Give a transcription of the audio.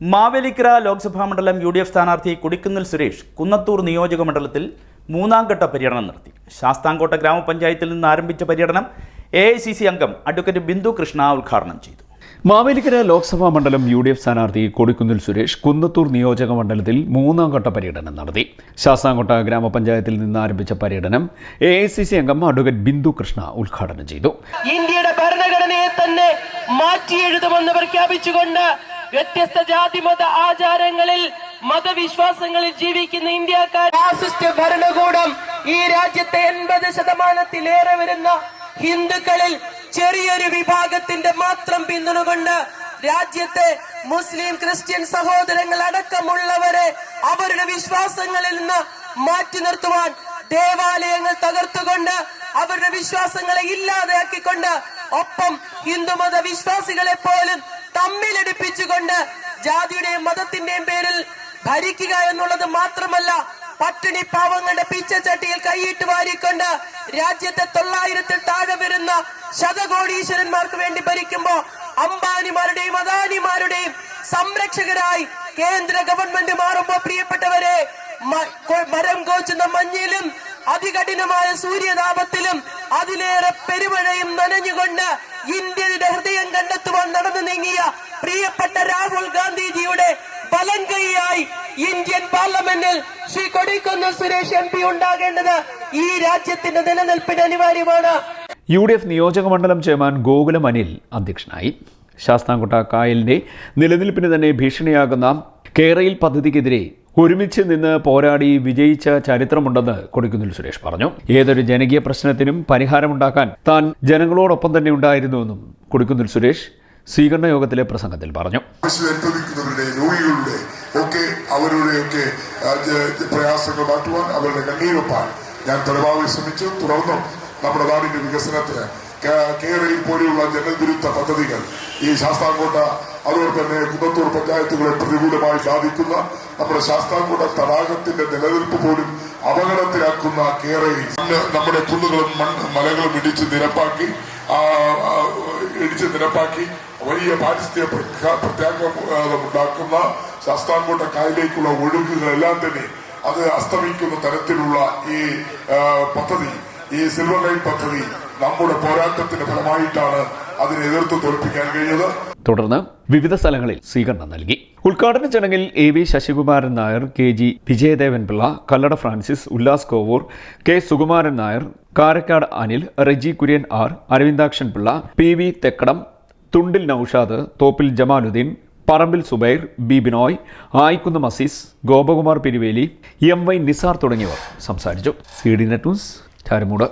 മാവേലിക്കര ലോക്സഭാ മണ്ഡലം U D F സ്ഥാനാർത്ഥി കുടിക്കുന്നിൽ സുരേഷ് കുന്നത്തൂർ നിയോജക മണ്ഡലത്തിൽ മൂന്നാം ഘട്ട പര്യടനം നടത്തി. ശാസ്താംകോട്ട ഗ്രാമപഞ്ചായത്തിൽ നിന്ന് ആരംഭിച്ച പര്യടനം എ ഐ സി സി അംഗം അഡ്വക്കേറ്റ് ബിന്ദു കൃഷ്ണ ഉദ്ഘാടനം ചെയ്തു. മാവേലിക്കര ലോക്സഭാ മണ്ഡലം യു ഡി എഫ് സ്ഥാനാർത്ഥി കൊടിക്കുന്നിൽ സുരേഷ് കുന്നത്തൂർ നിയോജക മണ്ഡലത്തിൽ മൂന്നാം ഘട്ട പര്യടനം നടത്തി. ശാസ്താംകോട്ട ഗ്രാമപഞ്ചായത്തിൽ നിന്ന് ആരംഭിച്ച പര്യടനം എ ഐ സി സി അംഗം അഡ്വക്കേറ്റ് ബിന്ദു കൃഷ്ണ ഉദ്ഘാടനം ചെയ്തു. ഇന്ത്യയുടെ ഭരണഘടനയെ തന്നെ മാറ്റിയെഴുതുമെന്ന് പ്രഖ്യാപിച്ചുകൊണ്ട് വ്യത്യസ്ത ജാതി മത ആചാരങ്ങളിൽ മതവിശ്വാസങ്ങളിൽ ജീവിക്കുന്ന ഇന്ത്യക്കാർ ഫാസിസ്റ്റ് ഭരണകൂടം ഈ രാജ്യത്തെ എൺപത് ശതമാനത്തിലേറെ വരുന്ന ഹിന്ദുക്കളിൽ ചെറിയൊരു വിഭാഗത്തിന്റെ മാത്രം പിന്തുണ കൊണ്ട് രാജ്യത്തെ മുസ്ലിം ക്രിസ്ത്യൻ സഹോദരങ്ങൾ അടക്കമുള്ളവരെ അവരുടെ വിശ്വാസങ്ങളിൽ നിന്ന് മാറ്റി നിർത്തുവാൻ ദേവാലയങ്ങൾ തകർത്തുകൊണ്ട് അവരുടെ വിശ്വാസങ്ങളെ ഇല്ലാതെയാക്കിക്കൊണ്ട് ഒപ്പം ഹിന്ദുമത വിശ്വാസികളെ പോലും തമ്മിലടിപ്പിച്ചുകൊണ്ട് ജാതിയുടെയും മതത്തിന്റെയും പേരിൽ ഭരിക്കുക എന്നുള്ളത് മാത്രമല്ല പട്ടിണി പാവങ്ങളുടെ പിച്ചച്ചട്ടിയിൽ കൈയിട്ട് വാരിക്കൊണ്ട് രാജ്യത്തെ തൊള്ളായിരത്തിൽ താഴെ വരുന്ന ശതകോടീശ്വരന്മാർക്ക് വേണ്ടി ഭരിക്കുമ്പോ അംബാനിമാരുടെയും അദാനിമാരുടെയും സംരക്ഷകരായി കേന്ദ്ര ഗവൺമെന്റ് മാറുമ്പോ പ്രിയപ്പെട്ടവരെ മരം കോച്ചുന്ന മഞ്ഞിലും അതികഠിനമായ സൂര്യതാപത്തിലും അതിലേറെ പെരുമഴയും നനഞ്ഞുകൊണ്ട് ഇന്ത്യയുടെ ഹൃദയം കണ്ടെത്തുവാൻ നടന്നു നീങ്ങിയ പ്രിയപ്പെട്ട രാഹുൽ ഗാന്ധിജിയുടെ വലം കൈയായി ഇന്ത്യൻ പാർലമെന്റിൽ ശ്രീ കൊടിക്കുന്ന് സുരേഷ് എം പി ഉണ്ടാകേണ്ടത് ഈ രാജ്യത്തിന്റെ നിലനിൽപ്പിന് അനിവാര്യമാണ്. യു ഡി എഫ് നിയോജക മണ്ഡലം ചെയർമാൻ ഗോകുലം അനിൽ അധ്യക്ഷനായി. ശാസ്താംകോട്ട കായലിന്റെ നിലനിൽപ്പിന് തന്നെ ഭീഷണിയാകുന്ന കേരയിൽ പദ്ധതിക്കെതിരെ ഒരുമിച്ച് നിന്ന് പോരാടി വിജയിച്ച ചരിത്രമുണ്ടെന്ന് കൊടിക്കുന്നിൽ സുരേഷ് പറഞ്ഞു. ഏതൊരു ജനകീയ പ്രശ്നത്തിനും പരിഹാരമുണ്ടാക്കാൻ താൻ ജനങ്ങളോടൊപ്പം തന്നെ ഉണ്ടായിരുന്നുവെന്നും കൊടിക്കുന്നിൽ സുരേഷ് സ്വീകരണ യോഗത്തിലെ പ്രസംഗത്തിൽ പറഞ്ഞു. രോഗികളുടെ ഒക്കെ ജ- പ്രയാസങ്ങൾ മാറ്റുവാൻ അവരുടെ കണ്ണീരൊപ്പാൻ ഞാൻ പരമാവധി ശ്രമിച്ചു. തുടർന്നും നമ്മുടെ നാടിന്റെ വികസനത്തിന് കേരളയിൽ പോലെയുള്ള ജനവിരുദ്ധ പദ്ധതികൾ ഈ ശാസ്താംകോട്ട അതുപോലെ തന്നെ കുന്നത്തൂർ പഞ്ചായത്തുകളെ പ്രതികൂലമായി ബാധിക്കുന്ന നമ്മുടെ ശാസ്താംകോട്ട തടാകത്തിന്റെ നിലനിൽപ്പ് പോലും അപകടത്തിലാക്കുന്ന കേരയിൽ നമ്മുടെ കുന്നുകളും മണ്ണ് മലകളും ഇടിച്ച് നിരപ്പാക്കി ഇടിച്ച് നിരപ്പാക്കി വലിയ പാരിസ്ഥിതിക പ്രത്യാഘാതം ഉണ്ടാക്കുന്ന ശാസ്താംകോട്ട കായലേക്കുള്ള ഒഴുക്കുകളെല്ലാം തന്നെ അത് അസ്തമിക്കുന്ന തരത്തിലുള്ള ഈ പദ്ധതി ഈ സിൽവർ ലൈൻ പദ്ധതി നമ്മുടെ പോരാട്ടത്തിന്റെ ഫലമായിട്ടാണ് അതിനെ എതിർത്ത് തോൽപ്പിക്കാൻ കഴിഞ്ഞത്. തുടർന്ന് വിവിധ സ്ഥലങ്ങളിൽ സ്വീകരണം നൽകി. ഉദ്ഘാടന ചടങ്ങിൽ A V Sasikumaran Nair K G Vijayadevan Pillai Kallada Francis Ullas Kovoor K Sukumaran Nair Karakkad Anil Reji Kurian R Aravindakshan Pillai P V Thekkadam Thundil Noushad Thoppil Jamaluddin Parambil Subair B Binoy Ayikkunnu Masees Gopakumar Piriveli M Y Nizar തുടങ്ങിയവർ സംസാരിച്ചു. C D net news Charamood.